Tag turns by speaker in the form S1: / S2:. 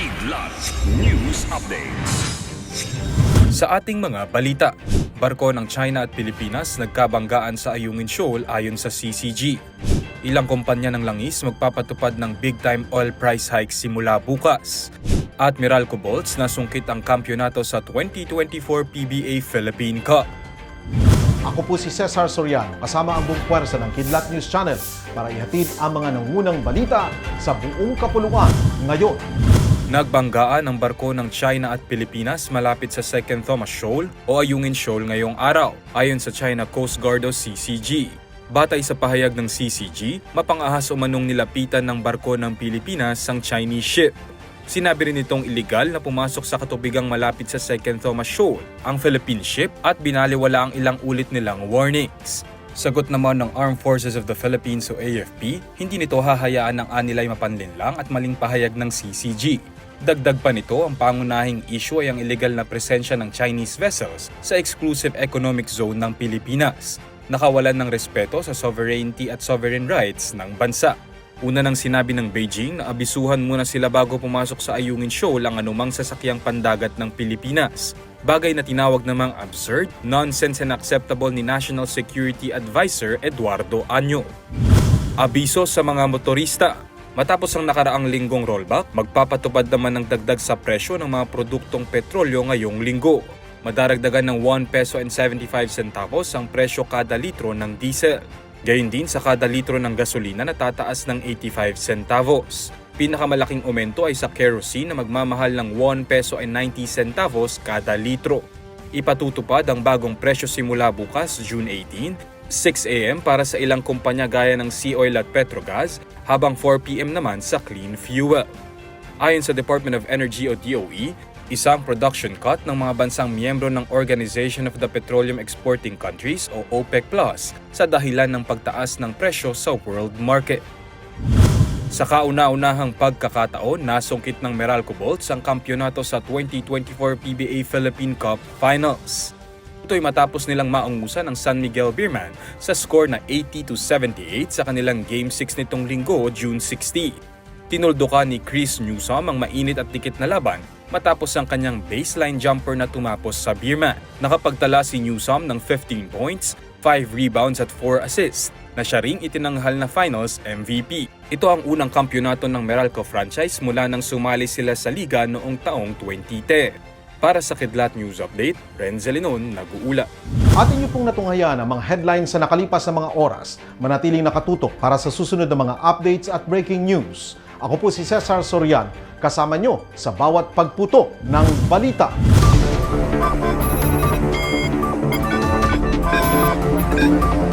S1: Kidlat News Updates.
S2: Sa ating mga balita, barko ng China at Pilipinas nagkabanggaan sa Ayungin Shoal ayon sa CCG. Ilang kumpanya ng langis magpapatupad ng big-time oil price hike simula bukas. At Meralco Bolts nasungkit ang kampyonato sa 2024 PBA Philippine Cup.
S3: Ako po si Cesar Soriano, kasama ang buong puwersa ng Kidlat News Channel para ihatid ang mga nangunang balita sa buong kapuluan ngayon.
S2: Nagbanggaan ang barko ng China at Pilipinas malapit sa Second Thomas Shoal o Ayungin Shoal ngayong araw, ayon sa China Coast Guard o CCG. Batay sa pahayag ng CCG, mapangahas umanong nilapitan ng barko ng Pilipinas ang Chinese ship. Sinabi rin itong iligal na pumasok sa katubigang malapit sa Second Thomas Shoal ang Philippine ship at binaliwala ang ilang ulit nilang warnings. Sagot naman ng Armed Forces of the Philippines o AFP, hindi nito hahayaan ng anilay mapanlinlang at maling pahayag ng CCG. Dagdag pa nito, ang pangunahing issue ay ang illegal na presensya ng Chinese vessels sa exclusive economic zone ng Pilipinas. Nakawalan ng respeto sa sovereignty at sovereign rights ng bansa. Una nang sinabi ng Beijing na abisuhan muna sila bago pumasok sa Ayungin Shoal ang anumang sasakyang pandagat ng Pilipinas. Bagay na tinawag namang absurd, nonsense and acceptable ni National Security Advisor Eduardo Anyo. Abiso sa mga motorista. Matapos ang nakaraang linggong rollback, magpapatupad naman ng dagdag sa presyo ng mga produktong petrolyo ngayong linggo. Madaragdagan ng 1 peso and 75 centavos ang presyo kada litro ng diesel. Gayun din sa kada litro ng gasolina na tataas ng 85 centavos. Pinakamalaking aumento ay sa kerosene na magmamahal ng 1 peso and 90 centavos kada litro. Ipatutupad ang bagong presyo simula bukas, June 18, 6 a.m. para sa ilang kumpanya gaya ng Sea Oil at Petrogas, habang 4 p.m. naman sa Clean Fuel. Ayon sa Department of Energy o DOE, isang production cut ng mga bansang miyembro ng Organization of the Petroleum Exporting Countries o OPEC Plus sa dahilan ng pagtaas ng presyo sa world market. Sa kauna-unahang pagkakataon, nasungkit ng Meralco Bolts ang kampyonato sa 2024 PBA Philippine Cup Finals. Ito'y matapos nilang maungusan ang San Miguel Beerman sa score na 80 to 78 sa kanilang Game 6 nitong linggo, June 16. Tinuldukan ni Chris Newsom ang mainit at dikit na laban matapos ang kanyang baseline jumper na tumapos sa Beerman. Nakapagtala si Newsom ng 15 points, 5 rebounds at 4 assists na siya ring itinanghal na finals MVP. Ito ang unang kampyonato ng Meralco franchise mula nang sumali sila sa liga noong taong 2010. Para sa Kidlat News Update, Renzel Inon, nag-uula.
S3: Atin niyo pong natunghayaan ang mga headlines sa nakalipas na mga oras. Manatiling nakatutok para sa susunod na mga updates at breaking news. Ako po si Cesar Sorian, kasama nyo sa bawat pagputo ng balita. Thank you.